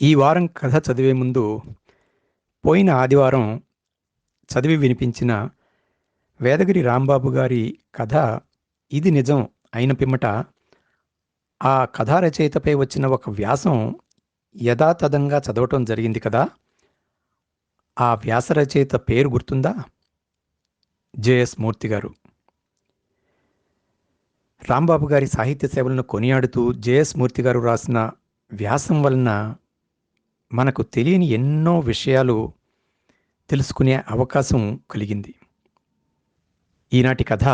ఈ వారం కథ చదివే ముందు పోయిన ఆదివారం చదివి వినిపించిన వేదగిరి రాంబాబు గారి కథ ఇది నిజం అయిన పిమ్మట ఆ కథా రచయితపై వచ్చిన ఒక వ్యాసం యథాతథంగా చదవటం జరిగింది కదా? ఆ వ్యాస రచయిత పేరు గుర్తుందా? జేఎస్ మూర్తి గారు. రాంబాబు గారి సాహిత్య సేవలను కొనియాడుతూ జేఎస్ మూర్తి గారు రాసిన వ్యాసం వలన మనకు తెలియని ఎన్నో విషయాలు తెలుసుకునే అవకాశం కలిగింది. ఈనాటి కథ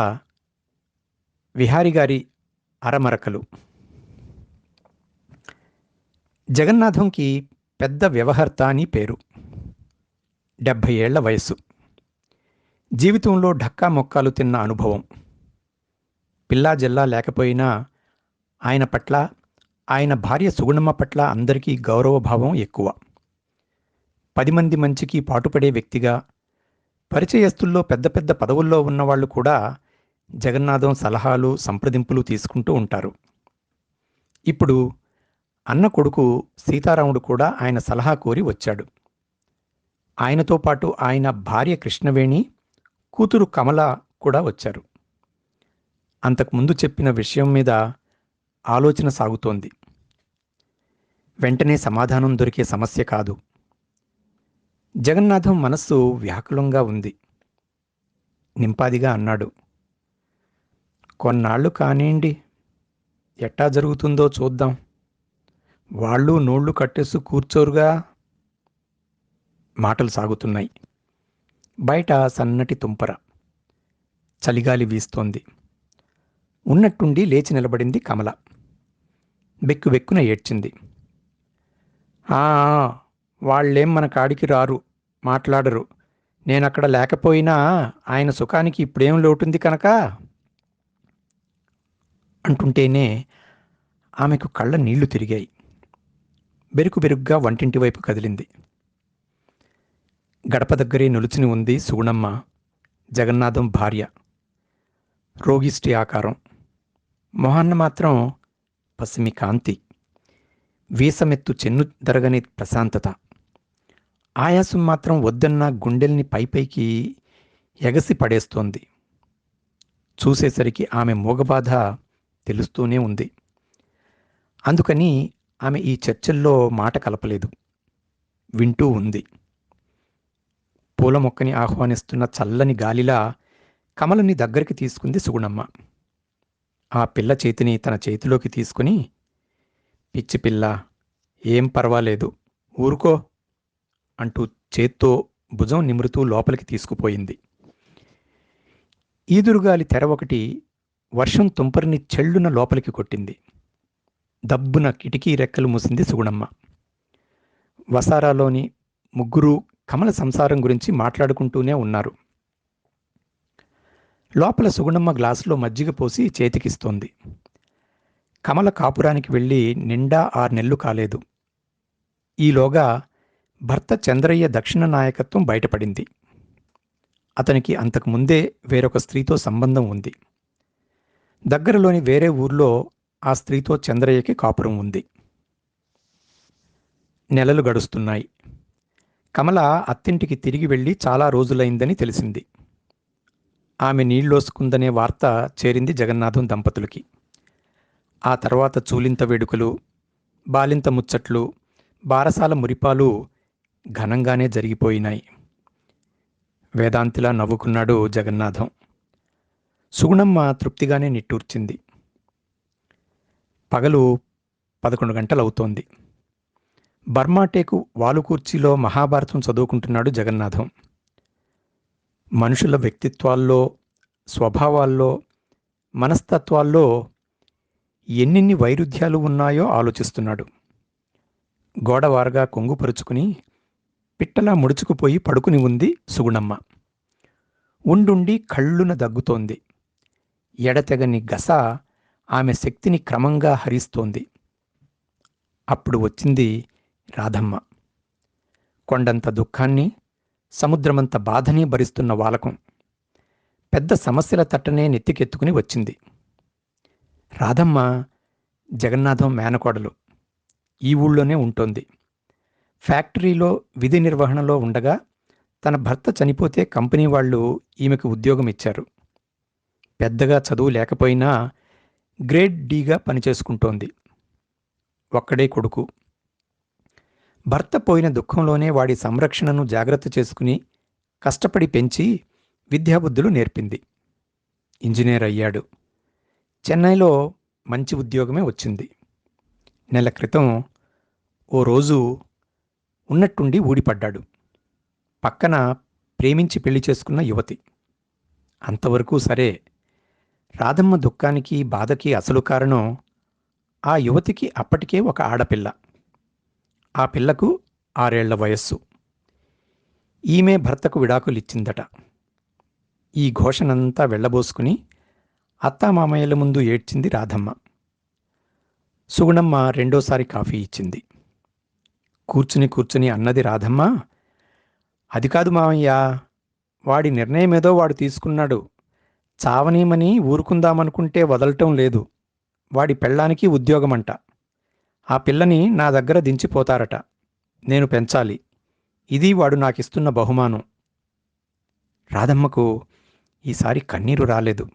విహారి గారి అరమరకలు. జగన్నాథంకి పెద్ద వ్యవహర్త అని పేరు. డెబ్భై ఏళ్ళ వయస్సు. జీవితంలో ఢక్కా మొక్కాలు తిన్న అనుభవం. పిల్లా జిల్లా లేకపోయినా ఆయన పట్ల ఆయన భార్య సుగుణమ్మ పట్ల అందరికీ గౌరవభావం ఎక్కువ. పది మంది మంచికి పాటుపడే వ్యక్తిగా పరిచయస్తుల్లో పెద్ద పెద్ద పదవుల్లో ఉన్నవాళ్ళు కూడా జగన్నాథం సలహాలు సంప్రదింపులు తీసుకుంటూ ఉంటారు. ఇప్పుడు అన్న కొడుకు సీతారాముడు కూడా ఆయన సలహా కోరి వచ్చాడు. ఆయనతో పాటు ఆయన భార్య కృష్ణవేణి కూతురు కమల కూడా వచ్చారు. అంతకుముందు చెప్పిన విషయం మీద ఆలోచన సాగుతోంది. వెంటనే సమాధానం దొరికే సమస్య కాదు. జగన్నాథం మనస్సు వ్యాకులంగా ఉంది. నింపాదిగా అన్నాడు. కొన్నాళ్ళు కానివ్వండి ఎట్టా జరుగుతుందో చూద్దాం. వాళ్ళు నోళ్ళు కట్టేస్తూ కూర్చోరుగా. మాటలు సాగుతున్నాయి. బయట సన్నటి తుంపర. చలిగాలి వీస్తోంది. ఉన్నట్టుండి లేచి నిలబడింది కమల. బెక్కు బెక్కున ఏడ్చింది. "ఆ, వాళ్ళేం మన కాడికి రారు మాట్లాడరు. నేనక్కడ లేకపోయినా ఆయన సుఖానికి ఇప్పుడేం లోటుంది కనుక? అంటుంటేనే ఆమెకు కళ్ళ నీళ్ళు తిరిగాయి. బెరుకు బెరుగ్గా వంటింటి వైపు కదిలింది. గడప దగ్గరే నిలుచుని ఉంది సుగుణమ్మ జగన్నాథం భార్య. రోగిష్టి ఆకారం. మొహాన్న మాత్రం పసిమి కాంతి వీసమెత్తు చెన్ను దరగని ప్రశాంతత. ఆయాసం మాత్రం వద్దన్న గుండెల్ని పైపైకి ఎగసి పడేస్తోంది. చూసేసరికి ఆమె మూగబాధ తెలుస్తూనే ఉంది. అందుకని ఆమె ఈ చర్చల్లో మాట కలపలేదు. వింటూ ఉంది. పూల మొక్కని ఆహ్వానిస్తున్న చల్లని గాలిలా కమలని దగ్గరికి తీసుకుంది సుగుణమ్మ. ఆ పిల్ల చేతిని తన చేతిలోకి తీసుకుని పిచ్చి పిల్ల ఏం పర్వాలేదు ఊరుకో అంటూ చేత్తో భుజం నిమురుతూ లోపలికి తీసుకుపోయింది. ఈదురుగాలి తెర ఒకటి వర్షం తుంపరిని చెళ్ళున లోపలికి కొట్టింది. దబ్బున కిటికీ రెక్కలు మూసింది సుగుణమ్మ. వసారాలోని ముగ్గురు కమల సంసారం గురించి మాట్లాడుకుంటూనే ఉన్నారు. లోపల సుగుణమ్మ గ్లాసులో మజ్జిగ పోసి చేతికిస్తోంది. కమల కాపురానికి వెళ్ళి నిండా ఆరు నెలలు కాలేదు. ఈలోగా భర్త చంద్రయ్య దక్షిణ నాయకత్వం బయటపడింది. అతనికి అంతకుముందే వేరొక స్త్రీతో సంబంధం ఉంది. దగ్గరలోని వేరే ఊర్లో ఆ స్త్రీతో చంద్రయ్యకి కాపురం ఉంది. నెలలు గడుస్తున్నాయి. కమల అత్తింటికి తిరిగి వెళ్ళి చాలా రోజులైందని తెలిసింది. ఆమె నీళ్ళోసుకుందనే వార్త చేరింది జగన్నాథం దంపతులకి. ఆ తర్వాత చూలింత వేడుకలు బాలింత ముచ్చట్లు బారసాల మురిపాలు ఘనంగానే జరిగిపోయినాయి. వేదాంతిలా నవ్వుకున్నాడు జగన్నాథం. సుగుణమ్మ తృప్తిగానే నిట్టూర్చింది. పగలు పదకొండు గంటలవుతోంది. బర్మాటేకు వాలుకూర్చీలో మహాభారతం చదువుకుంటున్నాడు జగన్నాథం. మనుషుల వ్యక్తిత్వాల్లో స్వభావాల్లో మనస్తత్వాల్లో ఎన్నెన్ని వైరుధ్యాలు ఉన్నాయో ఆలోచిస్తున్నాడు. గోడవారగా కొంగుపరుచుకుని పిట్టలా ముడుచుకుపోయి పడుకుని ఉంది సుగుణమ్మ. ఉండుండి కళ్ళున దగ్గుతోంది. ఎడతెగని గస ఆమె శక్తిని క్రమంగా హరిస్తోంది. అప్పుడు వచ్చింది రాధమ్మ. కొండంత దుఃఖాన్ని సముద్రమంత బాధని భరిస్తున్న వాలకం. పెద్ద సమస్యల తట్టనే నెత్తికెత్తుకుని వచ్చింది. రాధమ్మ జగన్నాథం మేనకోడలు. ఈ ఊళ్ళోనే ఉంటోంది. ఫ్యాక్టరీలో విధి నిర్వహణలో ఉండగా తన భర్త చనిపోతే కంపెనీ వాళ్ళు ఈమెకు ఉద్యోగం ఇచ్చారు పెద్దగా చదువు లేకపోయినా గ్రేడ్ డీగా పనిచేసుకుంటోంది. ఒక్కడే కొడుకు. భర్త పోయిన దుఃఖంలోనే వాడి సంరక్షణను జాగ్రత్త చేసుకుని కష్టపడి పెంచి విద్యాబుద్ధులు నేర్పింది. ఇంజనీర్ అయ్యాడు. చెన్నైలో మంచి ఉద్యోగమే వచ్చింది. నెల క్రితం ఓ రోజు ఉన్నట్టుండి ఊడిపడ్డాడు. పక్కన ప్రేమించి పెళ్ళి చేసుకున్న యువతి. అంతవరకు సరే రాధమ్మ దుఃఖానికి బాధకి అసలు కారణం ఆ యువతికి అప్పటికే ఒక ఆడపిల్ల. ఆ పిల్లకు ఆరేళ్ళ వయస్సు. ఈమె భర్తకు విడాకులిచ్చిందట. ఈ ఘోషణంతా వెళ్ళబోసుకుని అత్తామామయ్యల ముందు ఏడ్చింది రాధమ్మ. సుగుణమ్మ రెండోసారి కాఫీ ఇచ్చింది. కూర్చుని కూర్చుని అన్నది రాధమ్మ అది కాదు మామయ్య వాడి నిర్ణయం ఏదో వాడు తీసుకున్నాడు. చావనీమని ఊరుకుందామనుకుంటే వదలటం లేదు. వాడి పెళ్ళానికి ఉద్యోగమంట. ఆ పిల్లని నా దగ్గర దించిపోతారట. నేను పెంచాలి. ఇది వాడు నాకిస్తున్న బహుమానం. రాధమ్మకు ఈసారి కన్నీరు రాలేదు.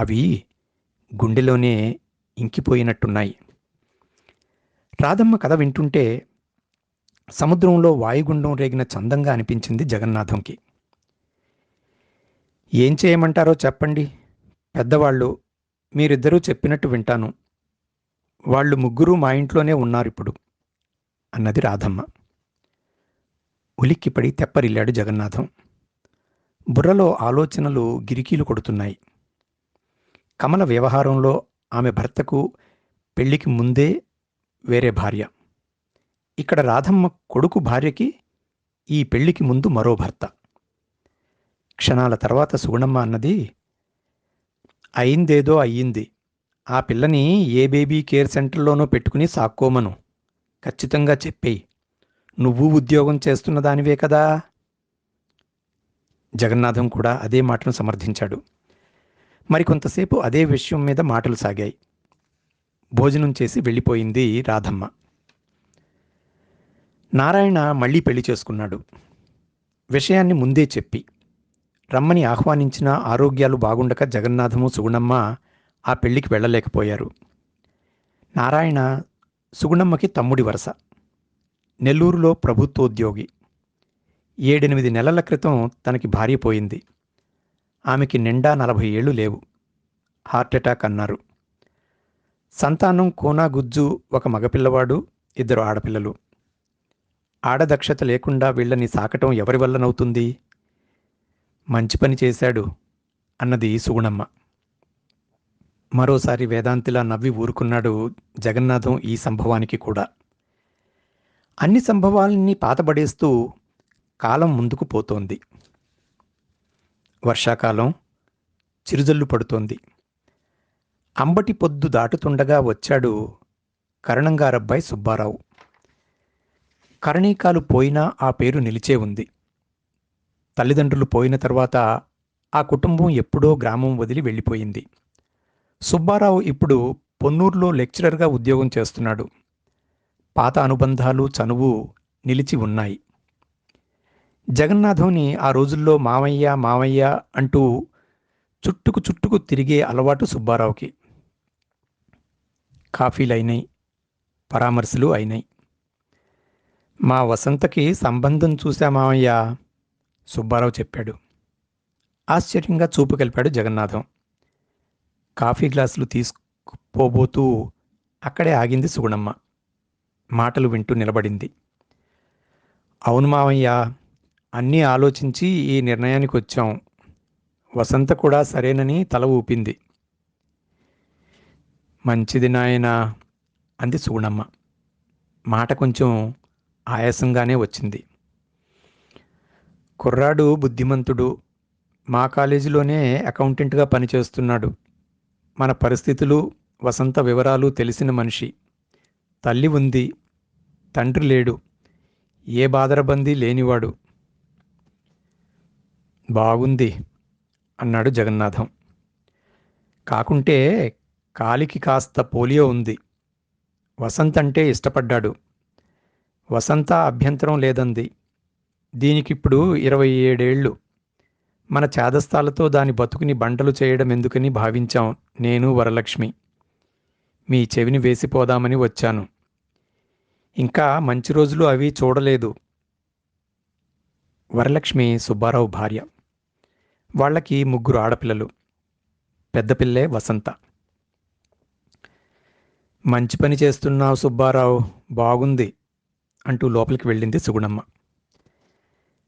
అవి గుండెలోనే ఇంకిపోయినట్టున్నాయి. రాధమ్మ కథ వింటుంటే సముద్రంలో వాయుగుండం రేగిన చందంగా అనిపించింది జగన్నాథంకి. ఏం చేయమంటారో చెప్పండి. పెద్దవాళ్ళు మీరిద్దరూ చెప్పినట్టు వింటాను. వాళ్ళు ముగ్గురు మా ఇంట్లోనే ఉన్నారిప్పుడు అన్నది రాధమ్మ. ఉలిక్కిపడి తెప్పరిల్లాడు జగన్నాథం. బుర్రలో ఆలోచనలు గిరికీలు కొడుతున్నాయి. కమల వ్యవహారంలో ఆమె భర్తకు పెళ్ళికి ముందే వేరే భార్య. ఇక్కడ రాధమ్మ కొడుకు భార్యకి ఈ పెళ్ళికి ముందు మరో భర్త. క్షణాల తర్వాత సుగుణమ్మ అన్నది అయిందేదో అయ్యింది. ఆ పిల్లని ఏ బేబీ కేర్ సెంటర్లోనో పెట్టుకుని సాక్కోమను. ఖచ్చితంగా చెప్పేయి. నువ్వు ఉద్యోగం చేస్తున్న దానివే కదా. జగన్నాథం కూడా అదే మాటను సమర్థించాడు. మరికొంతసేపు అదే విషయం మీద మాటలు సాగాయి. భోజనం చేసి వెళ్ళిపోయింది రాధమ్మ. నారాయణ మళ్ళీ పెళ్ళి చేసుకున్నాడు. విషయాన్ని ముందే చెప్పి రమ్మని ఆహ్వానించిన ఆరోగ్యాలు బాగుండక జగన్నాథము సుగుణమ్మ ఆ పెళ్ళికి వెళ్ళలేకపోయారు. నారాయణ సుగుణమ్మకి తమ్ముడి వరస. నెల్లూరులో ప్రభుత్వోద్యోగి. ఏడెనిమిది నెలల క్రితం తనకి భార్య పోయింది. ఆమెకి నిండా నలభై ఏళ్ళు లేవు. హార్ట్అటాక్ అన్నారు. సంతానం కోనా గుజ్జు ఒక మగపిల్లవాడు ఇద్దరు ఆడపిల్లలు. ఆడదక్షత లేకుండా వీళ్ళని సాకటం ఎవరి వల్లనవుతుంది? మంచి పని చేశాడు అన్నది సుగుణమ్మ. మరోసారి వేదాంతిలా నవ్వి ఊరుకున్నాడు జగన్నాథం ఈ సంభవానికి కూడా. అన్ని సంభవాల్ని పాతబడేస్తూ కాలం ముందుకు పోతోంది. వర్షాకాలం చిరుజల్లు పడుతోంది. అంబటి పొద్దు దాటుతుండగా వచ్చాడు కరణంగారబ్బాయి సుబ్బారావు. కరణీకాలు పోయినా ఆ పేరు నిలిచే ఉంది. తల్లిదండ్రులు పోయిన తర్వాత ఆ కుటుంబం ఎప్పుడో గ్రామం వదిలి వెళ్ళిపోయింది. సుబ్బారావు ఇప్పుడు పొన్నూరులో లెక్చరర్గా ఉద్యోగం చేస్తున్నాడు. పాత అనుబంధాలు చనువు నిలిచి ఉన్నాయి. జగన్నాథంని ఆ రోజుల్లో మామయ్య మామయ్య అంటూ చుట్టుకు చుట్టుకు తిరిగే అలవాటు సుబ్బారావుకి. కాఫీలు అయినాయి పరామర్శలు అయినాయి. మా వసంతకి సంబంధం చూసా మామయ్య సుబ్బారావు చెప్పాడు. ఆశ్చర్యంగా చూపు కలిపాడు జగన్నాథం. కాఫీ గ్లాసులు తీసుకుపోబోతూ అక్కడే ఆగింది సుగుణమ్మ. మాటలు వింటూ నిలబడింది. అవును మావయ్య అన్నీ ఆలోచించి ఈ నిర్ణయానికి వచ్చాం. వసంత కూడా సరేనని తల ఊపింది. మంచిది నాయనా అంది సుగుణమ్మ. మాట కొంచెం ఆయాసంగానే వచ్చింది. కుర్రాడు బుద్ధిమంతుడు. మా కాలేజీలోనే అకౌంటెంట్గా పనిచేస్తున్నాడు. మన పరిస్థితులు వసంత వివరాలు తెలిసిన మనిషి. తల్లి ఉంది. తండ్రి లేడు. ఏ బాదరబందీ లేనివాడు. బాగుంది అన్నాడు జగన్నాథం. కాకుంటే కాలికి కాస్త పోలియో ఉంది. వసంత్ అంటే ఇష్టపడ్డాడు. వసంత అభ్యంతరం లేదంది. దీనికిప్పుడు ఇరవై ఏడేళ్ళు. మన చేదస్థాలతో దాని బతుకుని బండలు చేయడం ఎందుకని భావించాం నేను వరలక్ష్మి. మీ చెవిని వేసిపోదామని వచ్చాను. ఇంకా మంచి రోజులు అవి చూడలేదు. వరలక్ష్మి సుబ్బారావు భార్య. వాళ్ళకి ముగ్గురు ఆడపిల్లలు. పెద్ద పిల్లే వసంత. మంచి పని చేస్తున్నావు సుబ్బారావు బాగుంది అంటూ లోపలికి వెళ్ళింది సుగుణమ్మ.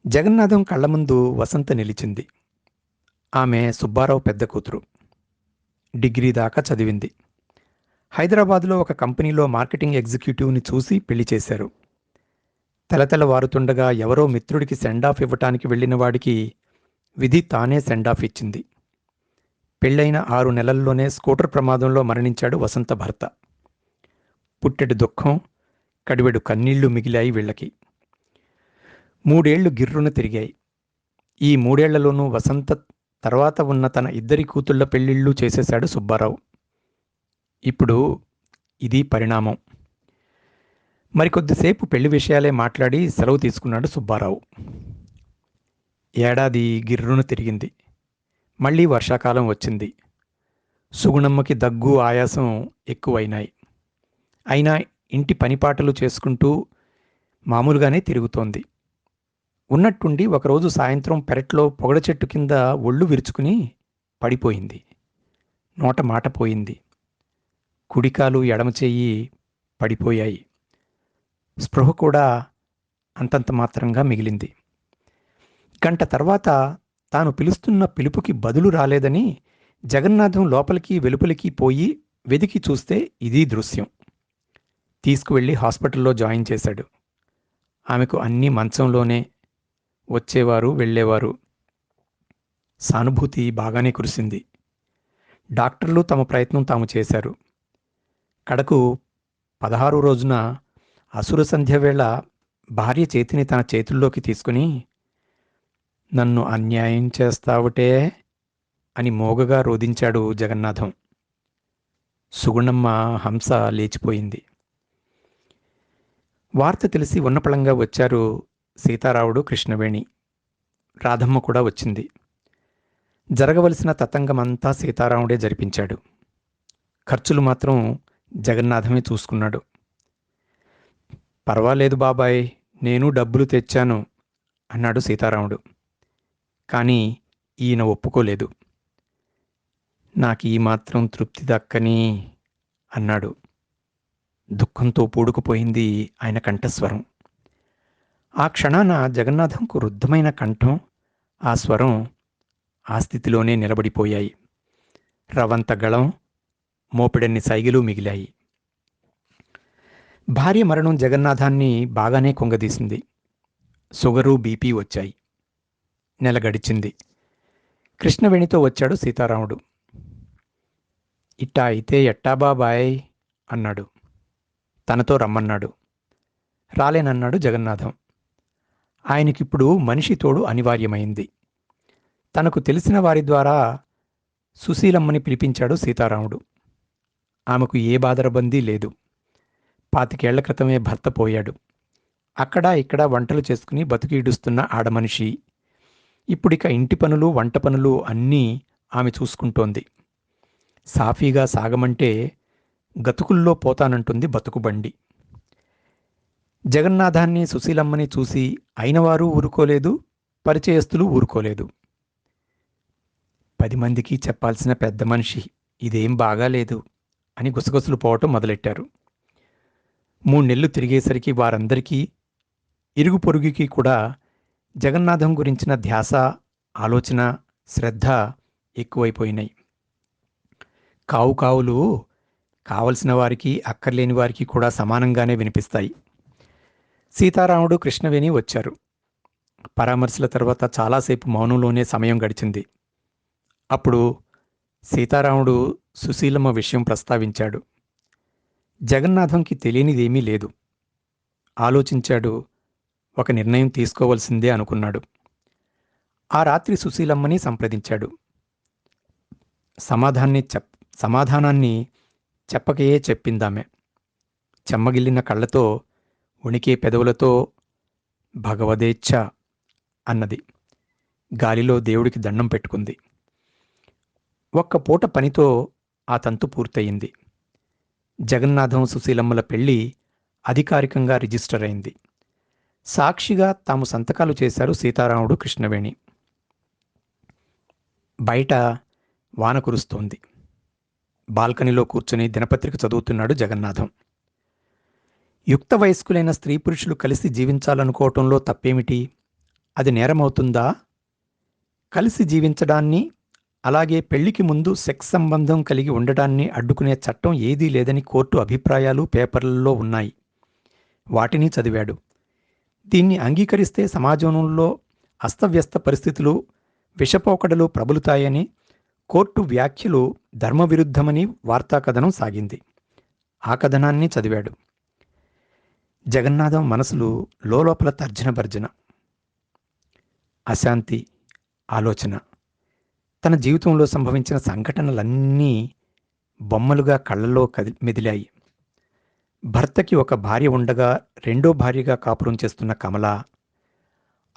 జగన్నాథం కళ్ళ ముందు వసంత నిలిచింది. ఆమె సుబ్బారావు పెద్ద కూతురు. డిగ్రీ దాకా చదివింది. హైదరాబాద్లో ఒక కంపెనీలో మార్కెటింగ్ ఎగ్జిక్యూటివ్ని చూసి పెళ్ళి చేశారు. తెలతెలవారుతుండగా ఎవరో మిత్రుడికి సెండ్ ఆఫ్ ఇవ్వటానికి వెళ్ళిన వాడికి విధి తానే సెండాఫ్ ఇచ్చింది. పెళ్ళైన ఆరు నెలల్లోనే స్కూటర్ ప్రమాదంలో మరణించాడు వసంత భర్త. పుట్టెడు దుఃఖం కడివెడు కన్నీళ్ళు మిగిలాయి వీళ్ళకి. మూడేళ్ళు గిర్రున తిరిగాయి. ఈ మూడేళ్ళలోనూ వసంత తర్వాత ఉన్న తన ఇద్దరి కూతుళ్ళ పెళ్ళిళ్ళు చేసేశాడు సుబ్బారావు. ఇప్పుడు ఇది పరిణామం. మరికొద్దిసేపు పెళ్ళి విషయాలే మాట్లాడి సెలవు తీసుకున్నాడు సుబ్బారావు. ఏడాది గిర్రును తిరిగింది. మళ్ళీ వర్షాకాలం వచ్చింది. సుగుణమ్మకి దగ్గు ఆయాసం ఎక్కువైనాయి. అయినా ఇంటి పనిపాటలు చేసుకుంటూ మామూలుగానే తిరుగుతోంది. ఉన్నట్టుండి ఒకరోజు సాయంత్రం పెరట్లో పొగడ చెట్టు కింద ఒళ్ళు విరుచుకుని పడిపోయింది. నోట మాట పోయింది. కుడికాలు ఎడమ చెయ్యి పడిపోయాయి. స్పృహ కూడా అంతంత మాత్రంగా మిగిలింది. గంట తర్వాత తాను పిలుస్తున్న పిలుపుకి బదులు రాలేదని జగన్నాథం లోపలికి వెలుపలికి పోయి వెదికి చూస్తే ఇదీ దృశ్యం. తీసుకువెళ్ళి హాస్పిటల్లో జాయిన్ చేశాడు. ఆమెకు అన్నీ మంచంలోనే వచ్చేవారు వెళ్ళేవారు. సానుభూతి బాగానే కురిసింది. డాక్టర్లు తమ ప్రయత్నం తాము చేశారు. కడకు పదహారు రోజున అసుర సంధ్య వేళ భార్య చేతిని తన చేతుల్లోకి తీసుకుని నన్ను అన్యాయం చేస్తావుటే అని మోగగా రోధించాడు జగన్నాథం. సుగుణమ్మ హంస లేచిపోయింది. వార్త తెలిసి ఉన్నపళంగా వచ్చారు సీతారావుడు కృష్ణవేణి. రాధమ్మ కూడా వచ్చింది. జరగవలసిన తతంగమంతా సీతారాముడే జరిపించాడు. ఖర్చులు మాత్రం జగన్నాథమే చూసుకున్నాడు. పర్వాలేదు బాబాయ్ నేను డబ్బులు తెచ్చాను అన్నాడు సీతారాముడు. కానీ ఈయన ఒప్పుకోలేదు. నాకు ఈ మాత్రం తృప్తి దక్కని అన్నాడు. దుఃఖంతో పూడుకుపోయింది ఆయన కంఠస్వరం. ఆ క్షణాన జగన్నాథంకు రుద్ధమైన కంఠం ఆ స్వరం ఆ స్థితిలోనే నిలబడిపోయాయి. రవంత గళం మోపిడన్ని సైగిలు మిగిలాయి. భార్య మరణం జగన్నాథాన్ని బాగానే కొంగదీసింది. షుగరు బీపీ వచ్చాయి. నెల గడిచింది. కృష్ణవేణితో వచ్చాడు సీతారాముడు. ఇట్టా అయితే ఎట్టా బాబాయ్ అన్నాడు. తనతో రమ్మన్నాడు. రాలేనన్నాడు జగన్నాథం. ఆయనకిప్పుడు మనిషి తోడు అనివార్యమైంది. తనకు తెలిసిన వారి ద్వారా సుశీలమ్మని పిలిపించాడు సీతారాముడు. ఆమెకు ఏ బాదరబందీ లేదు. పాతికేళ్ళ క్రితమే భర్త పోయాడు. అక్కడ ఇక్కడ వంటలు చేసుకుని బతుకీడుస్తున్న ఆడమనిషి. ఇప్పుడిక ఇంటి పనులు వంట పనులు అన్నీ ఆమె చూసుకుంటోంది. సాఫీగా సాగమంటే గతుకుల్లో పోతానంటుంది బతుకుబండి జగన్నాథాన్ని సుశీలమ్మని చూసి అయినవారు ఊరుకోలేదు పరిచయస్తులు ఊరుకోలేదు. పది మందికి చెప్పాల్సిన పెద్ద మనిషి ఇదేం బాగాలేదు అని గుసగుసలు పోవటం మొదలెట్టారు. మూడు నెలలు తిరిగేసరికి వారందరికీ ఇరుగు పొరుగుకి కూడా జగన్నాథం గురించిన ధ్యాస ఆలోచన శ్రద్ధ ఎక్కువైపోయినాయి. కావు కావులు కావలసిన వారికి అక్కర్లేని వారికి కూడా సమానంగానే వినిపిస్తాయి. సీతారాముడు కృష్ణవేణి వచ్చారు. పరామర్శల తర్వాత చాలాసేపు మౌనంలోనే సమయం గడిచింది. అప్పుడు సీతారాముడు సుశీలమ్మ విషయం ప్రస్తావించాడు. జగన్నాథంకి తెలియనిదేమీ లేదు. ఆలోచించాడు ఒక నిర్ణయం తీసుకోవలసిందే అనుకున్నాడు. ఆ రాత్రి సుశీలమ్మని సంప్రదించాడు. సమాధాన్ని చెప్ సమాధానాన్ని చెప్పకయే చెప్పిందామె. చెమ్మగిల్లిన కళ్ళతో ఉణికే పెదవులతో భగవదేచ్ఛ అన్నది. గాలిలో దేవుడికి దండం పెట్టుకుంది. ఒక్క పూట పనితో ఆ తంతు పూర్తయింది. జగన్నాథం సుశీలమ్మల పెళ్ళి అధికారికంగా రిజిస్టర్ అయింది. సాక్షిగా తాము సంతకాలు చేశారు సీతారాముడు కృష్ణవేణి. బయట వాన కురుస్తోంది. బాల్కనీలో కూర్చుని దినపత్రిక చదువుతున్నాడు జగన్నాథం. యుక్త వయస్కులైన స్త్రీ పురుషులు కలిసి జీవించాలనుకోవటంలో తప్పేమిటి? అది నేరమవుతుందా? కలిసి జీవించడాన్ని అలాగే పెళ్ళికి ముందు సెక్స్ సంబంధం కలిగి ఉండటాన్ని అడ్డుకునే చట్టం ఏదీ లేదని కోర్టు అభిప్రాయాలు పేపర్లలో ఉన్నాయి. వాటిని చదివాడు. దీన్ని అంగీకరిస్తే సమాజంలో అస్తవ్యస్త పరిస్థితులు విషపోకడలు ప్రబలుతాయని కోర్టు వ్యాఖ్యలు ధర్మవిరుద్ధమని వార్తా కథనం సాగింది. ఆ కథనాన్ని చదివాడు. జగన్నాథం మనసులు లోపల తర్జన భర్జన. అశాంతి ఆలోచన. తన జీవితంలో సంభవించిన సంఘటనలన్నీ బొమ్మలుగా కళ్ళలో కది మెదిలాయి. భర్తకి ఒక భార్య ఉండగా రెండో భార్యగా కాపురం చేస్తున్న కమల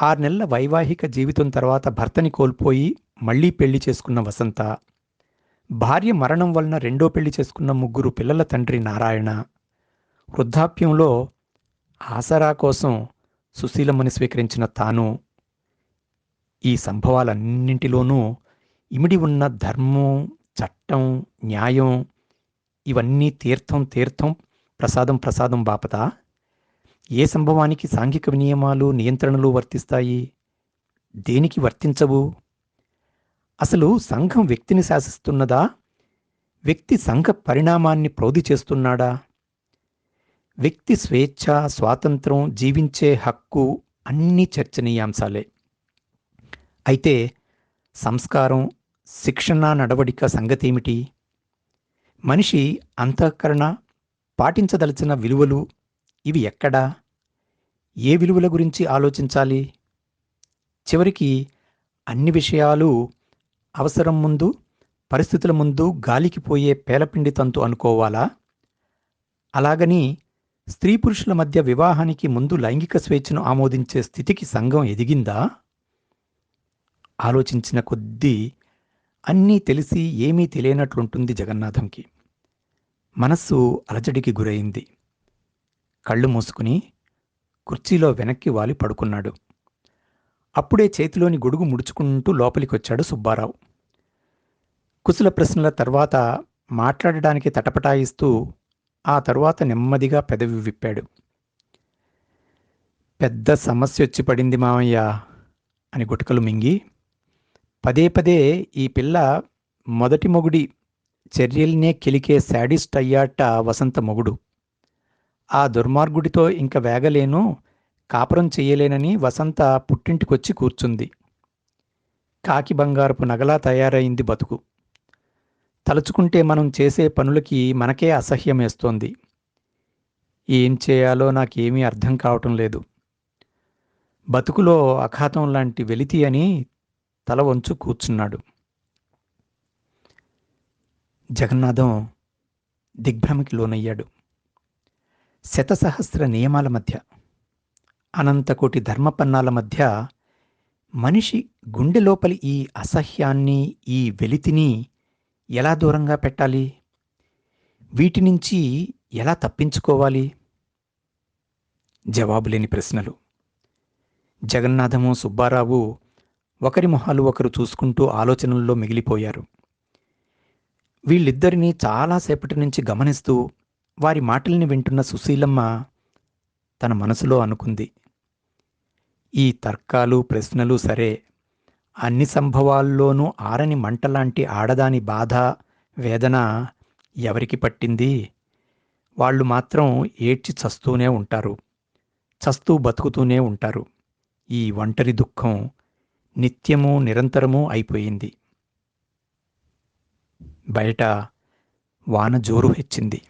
ఆరు నెలల వైవాహిక జీవితం తర్వాత భర్తని కోల్పోయి మళ్ళీ పెళ్ళి చేసుకున్న వసంత భార్య మరణం వలన రెండో పెళ్ళి చేసుకున్న ముగ్గురు పిల్లల తండ్రి నారాయణ. వృద్ధాప్యంలో ఆసరా కోసం సుశీలమ్మని స్వీకరించిన తాను. ఈ సంభవాలన్నింటిలోనూ ఇమిడి ఉన్న ధర్మం చట్టం న్యాయం ఇవన్నీ తీర్థం తీర్థం ప్రసాదం ప్రసాదం బాపత? ఏ సంభవానికి సాంఘిక నియమాలు నియంత్రణలు వర్తిస్తాయి? దేనికి వర్తించవు? అసలు సంఘం వ్యక్తిని శాసిస్తున్నదా? వ్యక్తి సంఘ పరిణామాన్ని ప్రౌధి చేస్తున్నాడా? వ్యక్తి స్వేచ్ఛ స్వాతంత్రం జీవించే హక్కు అన్ని చర్చనీయాంశాలే. అయితే సంస్కారం శిక్షణ నడవడిక సంగతేమిటి? మనిషి అంతఃకరణ పాటించదలిచిన విలువలు ఇవి ఎక్కడా? ఏ విలువల గురించి ఆలోచించాలి? చివరికి అన్ని విషయాలు అవసరం ముందు పరిస్థితుల ముందు గాలికి పోయే పేలపిండి తంతు అనుకోవాలా? అలాగని స్త్రీ పురుషుల మధ్య వివాహానికి ముందు లైంగిక స్వేచ్ఛను ఆమోదించే స్థితికి సంఘం ఎదిగిందా? ఆలోచించిన కొద్దీ అన్నీ తెలిసి ఏమీ తెలియనట్లుంటుంది జగన్నాథంకి. మనస్సు అలజడికి గురైంది. కళ్ళు మూసుకుని కుర్చీలో వెనక్కి వాలి పడుకున్నాడు. అప్పుడే చేతిలోని గొడుగు ముడుచుకుంటూ లోపలికొచ్చాడు సుబ్బారావు. కుశల ప్రశ్నల తర్వాత మాట్లాడడానికి తటపటాయిస్తూ ఆ తరువాత నెమ్మదిగా పెదవి విప్పాడు. పెద్ద సమస్య వచ్చి పడింది మామయ్య అని గుటకలు మింగి పదే పదే ఈ పిల్ల మొదటి మొగుడి చర్యల్నే కెలికే శాడిస్ట్ అయ్యాట వసంత మొగుడు. ఆ దుర్మార్గుడితో ఇంక వేగలేను కాపురం చెయ్యలేనని వసంత పుట్టింటికొచ్చి కూర్చుంది. కాకి బంగారపు నగలా తయారైంది బతుకు. తలుచుకుంటే మనం చేసే పనులకి మనకే అసహ్యమేస్తోంది ఏం చేయాలో నాకేమీ అర్థం కావటం లేదు. బతుకులో అఖాతం లాంటి వెలితి అని తల వంచు కూర్చున్నాడు. జగన్నాథం దిగ్భ్రమకి లోనయ్యాడు. శతసహస్ర నియమాల మధ్య అనంతకోటి ధర్మపన్నాల మధ్య మనిషి గుండె లోపలి ఈ అసహ్యాన్ని ఈ వెలితిని ఎలా దూరంగా పెట్టాలి? వీటి నుంచి ఎలా తప్పించుకోవాలి? జవాబులేని ప్రశ్నలు. జగన్నాథము సుబ్బారావు ఒకరి మొహాలు ఒకరు చూసుకుంటూ ఆలోచనల్లో మిగిలిపోయారు. వీళ్ళిద్దరినీ చాలాసేపటి నుంచి గమనిస్తూ వారి మాటల్ని వింటున్న సుశీలమ్మ తన మనసులో అనుకుంది. ఈ తర్కాలు ప్రశ్నలు సరే. అన్ని సంభవాల్లోనూ ఆరని మంటలాంటి ఆడదాని బాధ వేదన ఎవరికి పట్టింది? వాళ్ళు మాత్రం ఏడ్చి చస్తూనే ఉంటారు. చస్తూ బతుకుతూనే ఉంటారు. ఈ ఒంటరి దుఃఖం నిత్యము నిరంతరము అయిపోయింది. బయట వాన జోరు హెచ్చింది.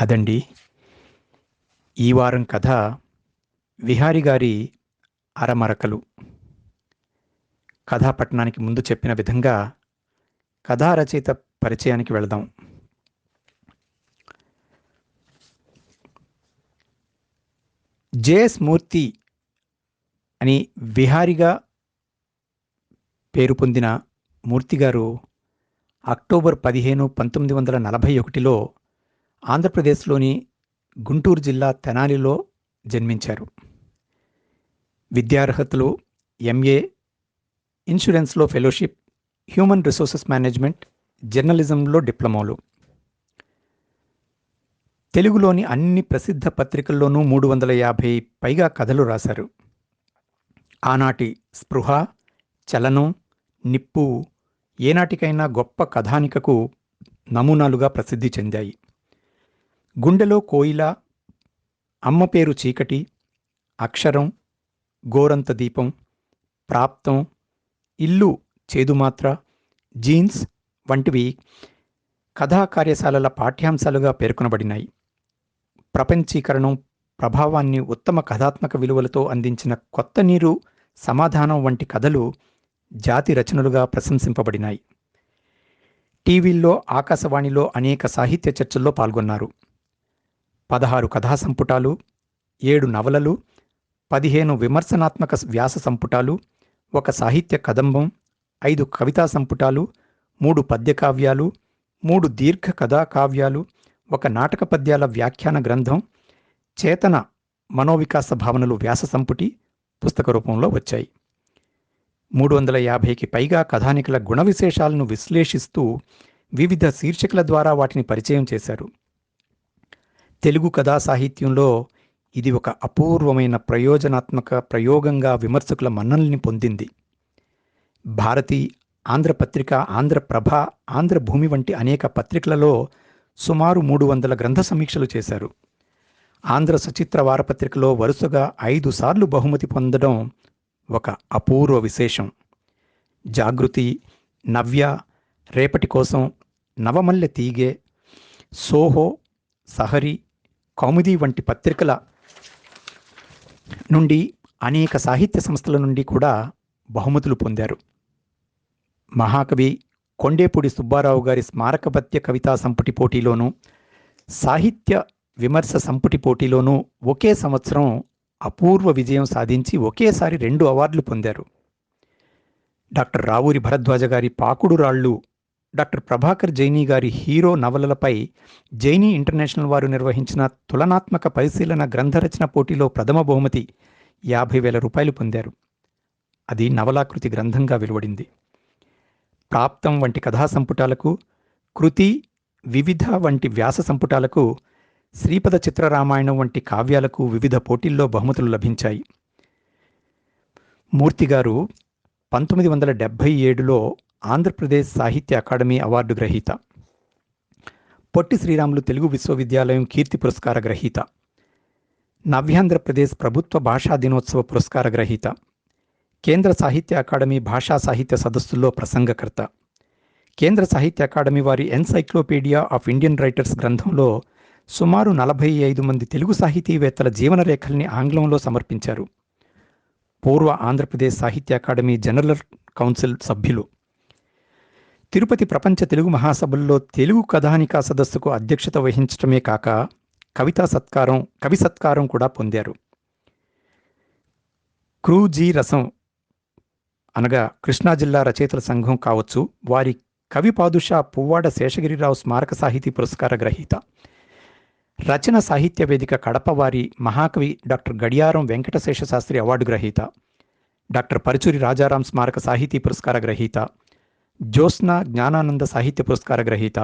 అదండి ఈ వారం కథ విహారి గారి అరమరకలు. కథాపట్టణానికి ముందు చెప్పిన విధంగా కథా రచయిత పరిచయానికి వెళదాం. జేఎస్ మూర్తి అని విహారిగా పేరు పొందిన మూర్తి గారు అక్టోబర్ పదిహేను పంతొమ్మిది వందల నలభై ఒకటిలో ఆంధ్రప్రదేశ్లోని గుంటూరు జిల్లా తెనాలిలో జన్మించారు. విద్యార్హతలు ఎంఏ ఇన్సూరెన్స్లో ఫెలోషిప్ హ్యూమన్ రిసోర్సెస్ మేనేజ్మెంట్ జర్నలిజంలో డిప్లొమాలు. తెలుగులోని అన్ని ప్రసిద్ధ పత్రికల్లోనూ మూడు వందల యాభై పైగా కథలు రాశారు. ఆనాటి స్పృహ చలనం నిప్పు ఏనాటికైనా గొప్ప కథానికకు నమూనాలుగా ప్రసిద్ధి చెందాయి. గుండెలో కోయిల అమ్మ పేరు చీకటి అక్షరం గోరంత దీపం ప్రాప్తం ఇల్లు చేదుమాత్ర జీన్స్ వంటివి కథా కార్యశాలల పాఠ్యాంశాలుగా పేర్కొనబడినాయి. ప్రపంచీకరణం ప్రభావాన్ని ఉత్తమ కథాత్మక విలువలతో అందించిన కొత్త నీరు సమాధానం వంటి కథలు జాతి రచనలుగా ప్రశంసింపబడినాయి. టీవీల్లో ఆకాశవాణిలో అనేక సాహిత్య చర్చల్లో పాల్గొన్నారు. పదహారు కథా సంపుటాలు ఏడు నవలలు పదిహేను విమర్శనాత్మక వ్యాస సంపుటాలు ఒక సాహిత్య కదంబం ఐదు కవితా సంపుటాలు మూడు పద్యకావ్యాలు మూడు దీర్ఘ కథా కావ్యాలు ఒక నాటక పద్యాల వ్యాఖ్యాన గ్రంథం చేతన మనోవికాస భావనలు వ్యాస సంపుటి పుస్తక రూపంలో వచ్చాయి. మూడు వందల యాభైకి పైగా కథానికల గుణ విశేషాలను విశ్లేషిస్తూ వివిధ శీర్షికల ద్వారా వాటిని పరిచయం చేశారు. తెలుగు కథా సాహిత్యంలో ఇది ఒక అపూర్వమైన ప్రయోజనాత్మక ప్రయోగంగా విమర్శకుల మన్నల్ని పొందింది. భారతి ఆంధ్రపత్రిక ఆంధ్రప్రభ ఆంధ్రభూమి వంటి అనేక పత్రికలలో సుమారు మూడు వందల గ్రంథ సమీక్షలు చేశారు. ఆంధ్ర సచిత్ర వారపత్రికలో వరుసగా ఐదు సార్లు బహుమతి పొందడం ఒక అపూర్వ విశేషం. జాగృతి నవ్య రేపటి కోసం నవమల్లె తీగే సోహో సహరి కౌముది వంటి పత్రికల నుండి అనేక సాహిత్య సంస్థల నుండి కూడా బహుమతులు పొందారు. మహాకవి కొండేపూడి సుబ్బారావు గారి స్మారక పద్య కవితా సంపుటి పోటీలోనూ సాహిత్య విమర్శ సంపుటి పోటీలోనూ ఒకే సంవత్సరం అపూర్వ విజయం సాధించి ఒకేసారి రెండు అవార్డులు పొందారు. డాక్టర్ రావూరి భరద్వాజ గారి పాకుడు రాళ్ళు డాక్టర్ ప్రభాకర్ జైనీ గారి హీరో నవలలపై జైనీ ఇంటర్నేషనల్ వారు నిర్వహించిన తులనాత్మక పరిశీలన గ్రంథరచన పోటీలో ప్రథమ బహుమతి యాభై వేల రూపాయలు పొందారు. అది నవలాకృతి గ్రంథంగా వెలువడింది. ప్రాప్తం వంటి కథా సంపుటాలకు కృతి వివిధ వంటి వ్యాస సంపుటాలకు శ్రీపద చిత్రరామాయణం వంటి కావ్యాలకు వివిధ పోటీల్లో బహుమతులు లభించాయి. మూర్తిగారు పంతొమ్మిది వందల డెబ్భై ఏడులో ఆంధ్రప్రదేశ్ సాహిత్య అకాడమీ అవార్డు గ్రహీత. పొట్టి శ్రీరాములు తెలుగు విశ్వవిద్యాలయం కీర్తి పురస్కార గ్రహీత. నవ్యాంధ్రప్రదేశ్ ప్రభుత్వ భాషా దినోత్సవ పురస్కార గ్రహీత. కేంద్ర సాహిత్య అకాడమీ భాషా సాహిత్య సదస్సుల్లో ప్రసంగకర్త. కేంద్ర సాహిత్య అకాడమీ వారి ఎన్సైక్లోపీడియా ఆఫ్ ఇండియన్ రైటర్స్ గ్రంథంలో సుమారు నలభై ఐదు మంది తెలుగు సాహితీవేత్తల జీవన రేఖల్ని ఆంగ్లంలో సమర్పించారు. పూర్వ ఆంధ్రప్రదేశ్ సాహిత్య అకాడమీ జనరల్ కౌన్సిల్ సభ్యులు. తిరుపతి ప్రపంచ తెలుగు మహాసభల్లో తెలుగు కథానికా సదస్సుకు అధ్యక్షత వహించడమే కాక కవితా సత్కారం కవి సత్కారం కూడా పొందారు. క్రూజీ రసం అనగా కృష్ణా జిల్లా రచయితల సంఘం కావచ్చు వారి కవి పాదుషా పువ్వాడ శేషగిరిరావు స్మారక సాహితీ పురస్కార గ్రహీత. రచన సాహిత్య వేదిక కడపవారి మహాకవి డాక్టర్ గడియారం వెంకటశేష శాస్త్రి అవార్డు గ్రహీత డాక్టర్ పరుచూరి రాజారాం స్మారక సాహితీ పురస్కార గ్రహీత జ్యోత్స్న జ్ఞానానంద సాహిత్య పురస్కార గ్రహీత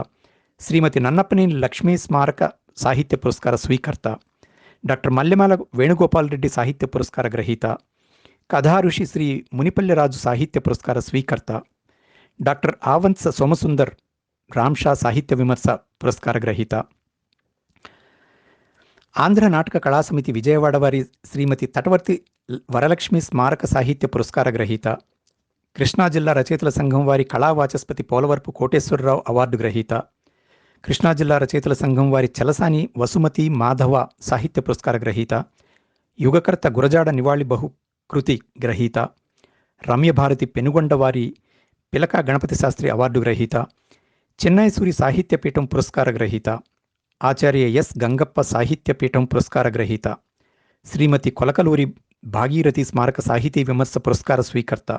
శ్రీమతి నన్నపనేని లక్ష్మీ స్మారక సాహిత్య పురస్కార స్వీకర్త డాక్టర్ మల్లెమాల వేణుగోపాల్ రెడ్డి సాహిత్య పురస్కార గ్రహీత కథాఋషి శ్రీ మునిపల్లెరాజు సాహిత్య పురస్కార స్వీకర్త డాక్టర్ ఆవంత్స సోమసుందర్ రామ్షా సాహిత్య విమర్శ పురస్కార గ్రహీత. ఆంధ్ర నాటక కళాసమితి విజయవాడ వారి శ్రీమతి తటవర్తి వరలక్ష్మి స్మారక సాహిత్య పురస్కార గ్రహీత కృష్ణా జిల్లా రచయితల సంఘం వారి కళా వాచస్పతి పోలవరపు కోటేశ్వరరావు అవార్డు గ్రహీత కృష్ణా జిల్లా రచయితల సంఘం వారి చలసాని వసుమతి మాధవ సాహిత్య పురస్కార గ్రహీత యుగకర్త గురజాడ నివాళి బహుకృతి గ్రహీత రమ్యభారతి పెనుగొండ వారి పిలక గణపతి శాస్త్రి అవార్డు గ్రహీత చెన్నైసూరి సాహిత్యపీఠం పురస్కార గ్రహీత ఆచార్య ఎస్. గంగప్ప సాహిత్యపీఠం పురస్కార గ్రహీత. శ్రీమతి కొలకలూరి భాగీరథి స్మారక సాహితీ విమర్శ పురస్కార స్వీకర్త.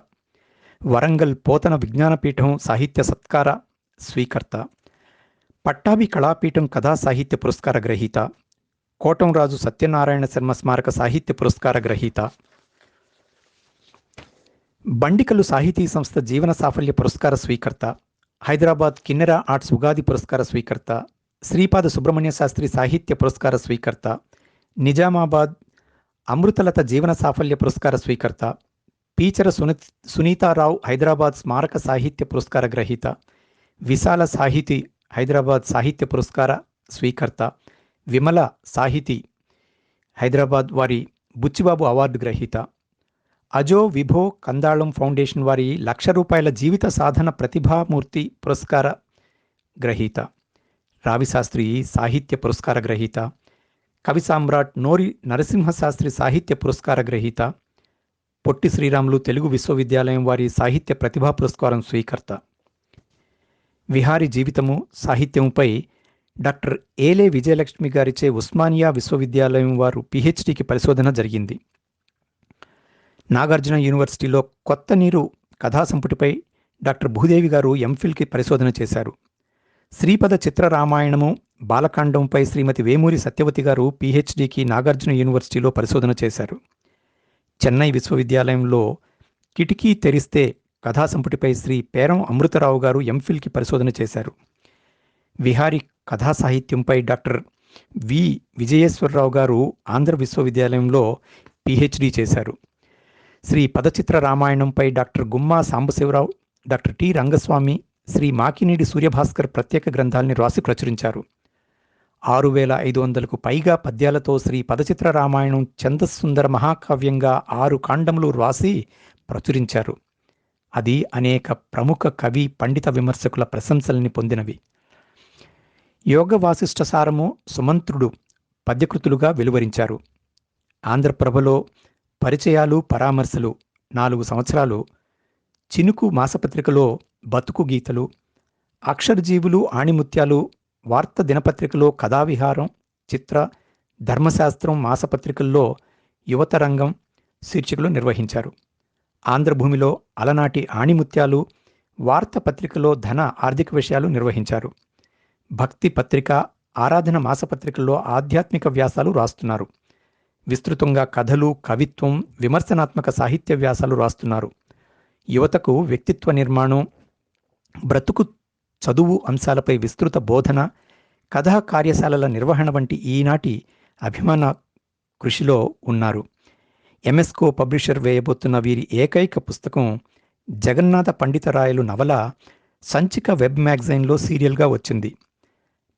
వరంగల్ పోతన విజ్ఞానపీఠం సాహిత్య సత్కార స్వీకర్త. పట్టాభి కళాపీఠం కథా సాహిత్య పురస్కార గ్రహీత. కోటంరాజు సత్యనారాయణ శర్మ స్మారక సాహిత్య పురస్కార గ్రహీత. బండికలు సాహితీ సంస్థ జీవన సాఫల్య పురస్కార స్వీకర్త. హైదరాబాద్ కిన్నెర ఆర్ట్స్ ఉగాది పురస్కార స్వీకర్త. శ్రీపాద సుబ్రహ్మణ్య శాస్త్రి సాహిత్య పురస్కార స్వీకర్త నిజామాబాద్ అమృతలత జీవన సాఫల్య పురస్కార స్వీకర్త పీచర సుని సునీతారావు హైదరాబాద్ స్మారక సాహిత్య పురస్కార గ్రహీత విశాల సాహితీ హైదరాబాద్ సాహిత్య పురస్కార స్వీకర్త విమల సాహితీ హైదరాబాద్ వారి బుచ్చిబాబు అవార్డు గ్రహీత అజో విభో కందాళం ఫౌండేషన్ వారి లక్ష రూపాయల జీవిత సాధన ప్రతిభామూర్తి పురస్కార గ్రహీత రావిశాస్త్రి సాహిత్య పురస్కార గ్రహీత కవి సామ్రాట్ నోరి నరసింహశాస్త్రి సాహిత్య పురస్కార గ్రహీత పొట్టి శ్రీరాములు తెలుగు విశ్వవిద్యాలయం వారి సాహిత్య ప్రతిభా పురస్కారం స్వీకర్త. విహారి జీవితము సాహిత్యముపై డాక్టర్ ఏలే విజయలక్ష్మి గారిచే ఉస్మానియా విశ్వవిద్యాలయం వారు పిహెచ్డికి పరిశోధన జరిగింది. నాగార్జున యూనివర్సిటీలో కొత్త నీరు కథా సంపుటిపై డాక్టర్ భూదేవి గారు ఎంఫిల్కి పరిశోధన చేశారు. శ్రీపద చిత్ర రామాయణము బాలకాండంపై శ్రీమతి వేమూరి సత్యవతి గారు పిహెచ్డికి నాగార్జున యూనివర్సిటీలో పరిశోధన చేశారు. చెన్నై విశ్వవిద్యాలయంలో కిటికీ తెరిస్తే కథా సంపుటిపై శ్రీ పేరం అమృతరావు గారు ఎంఫిల్కి పరిశోధన చేశారు. విహారీ కథా సాహిత్యంపై డాక్టర్ వి. విజయేశ్వరరావు గారు ఆంధ్ర విశ్వవిద్యాలయంలో పిహెచ్డి చేశారు. Shri పదచిత్ర రామాయణంపై doctor Gumma Sambasivarao doctor T. Rangaswamy Sri Makineedi Suryabhaskar ప్రత్యేక గ్రంథాల్ని రాసి ప్రచురించారు. ఆరు వేల ఐదు వందలకు పైగా పద్యాలతో శ్రీ పదచిత్ర రామాయణం ఛందస్సుందర మహాకావ్యంగా ఆరు కాండములు రాసి ప్రచురించారు. అది అనేక ప్రముఖ కవి పండిత విమర్శకుల ప్రశంసల్ని పొందినవి. యోగ వాసిష్ఠ సారము సుమంత్రుడు పద్యకృతులుగా వెలువరించారు. ఆంధ్రప్రభలో పరిచయాలు పరామర్శలు నాలుగు సంవత్సరాలు. చినుకు మాసపత్రికలో బతుకు గీతలు అక్షరజీవులు ఆణిముత్యాలు వార్త దినపత్రికలో కథావిహారం చిత్ర ధర్మశాస్త్రం మాసపత్రికల్లో యువత రంగం శీర్షికలు నిర్వహించారు. ఆంధ్రభూమిలో అలనాటి ఆణిముత్యాలు వార్త పత్రికలో ధన ఆర్థిక విషయాలు నిర్వహించారు. భక్తి పత్రిక ఆరాధన మాసపత్రికల్లో ఆధ్యాత్మిక వ్యాసాలు రాస్తున్నారు. విస్తృతంగా కథలు కవిత్వం విమర్శనాత్మక సాహిత్య వ్యాసాలు రాస్తున్నారు. యువతకు వ్యక్తిత్వ నిర్మాణం బ్రతుకు చదువు అంశాలపై విస్తృత బోధన కథా కార్యశాలల నిర్వహణ వంటి ఈనాటి అభిమాన కృషిలో ఉన్నారు. ఎంఎస్కో పబ్లిషర్ వేయబోతున్న వీరి ఏకైక పుస్తకం జగన్నాథ పండితరాయలు నవల సంచిక వెబ్ మ్యాగజైన్లో సీరియల్గా వచ్చింది.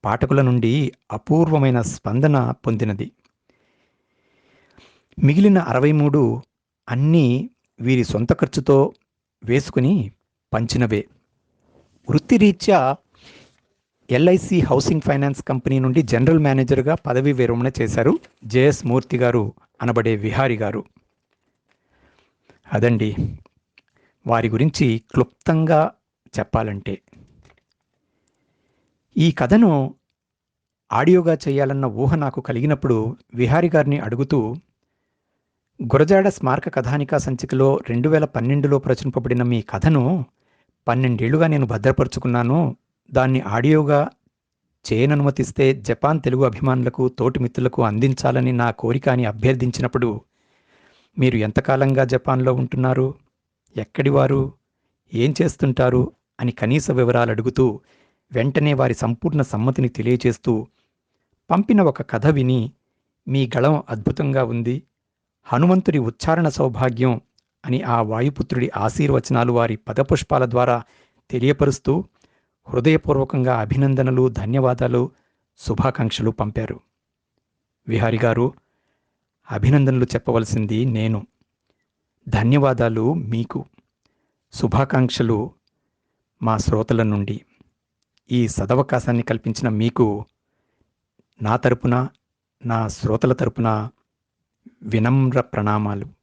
పాఠకుల నుండి అపూర్వమైన స్పందన పొందినది. మిగిలిన అరవై మూడు అన్నీ వీరి సొంత ఖర్చుతో వేసుకుని పంచినవే. వృత్తిరీత్యా ఎల్ఐసి హౌసింగ్ ఫైనాన్స్ కంపెనీ నుండి జనరల్ మేనేజర్గా పదవి విరమణ చేశారు. జేఎస్ మూర్తి గారు అనబడే విహారి గారు. అదండి. వారి గురించి క్లుప్తంగా చెప్పాలంటే. ఈ కథను ఆడియోగా చేయాలన్న ఊహ నాకు కలిగినప్పుడు విహారి గారిని అడుగుతూ గురజాడ స్మారక కథానికా సంచికలో రెండు వేల పన్నెండులో ప్రచురింపబడిన మీ కథను పన్నెండేళ్ళుగా నేను భద్రపరుచుకున్నాను. దాన్ని ఆడియోగా చేయననుమతిస్తే జపాన్ తెలుగు అభిమానులకు తోటి మిత్రులకు అందించాలని నా కోరిక అని అభ్యర్థించినప్పుడు మీరు ఎంతకాలంగా జపాన్లో ఉంటున్నారు? ఎక్కడివారు ఏం చేస్తుంటారు? అని కనీస వివరాలు అడుగుతూ వెంటనే వారి సంపూర్ణ సమ్మతిని తెలియచేస్తూ పంపిన ఒక కథ విని మీ గళం అద్భుతంగా ఉంది. హనుమంతుడి ఉచ్చారణ సౌభాగ్యం అని ఆ వాయుపుత్రుడి ఆశీర్వచనాలు వారి పదపుష్పాల ద్వారా తెలియపరుస్తూ హృదయపూర్వకంగా అభినందనలు ధన్యవాదాలు శుభాకాంక్షలు పంపారు. విహారి గారు అభినందనలు చెప్పవలసింది నేను. ధన్యవాదాలు మీకు. శుభాకాంక్షలు మా శ్రోతల నుండి. ఈ సదవకాశాన్ని కల్పించిన మీకు నా తరపున నా శ్రోతల తరపున వినమ్ర ప్రణామాలు.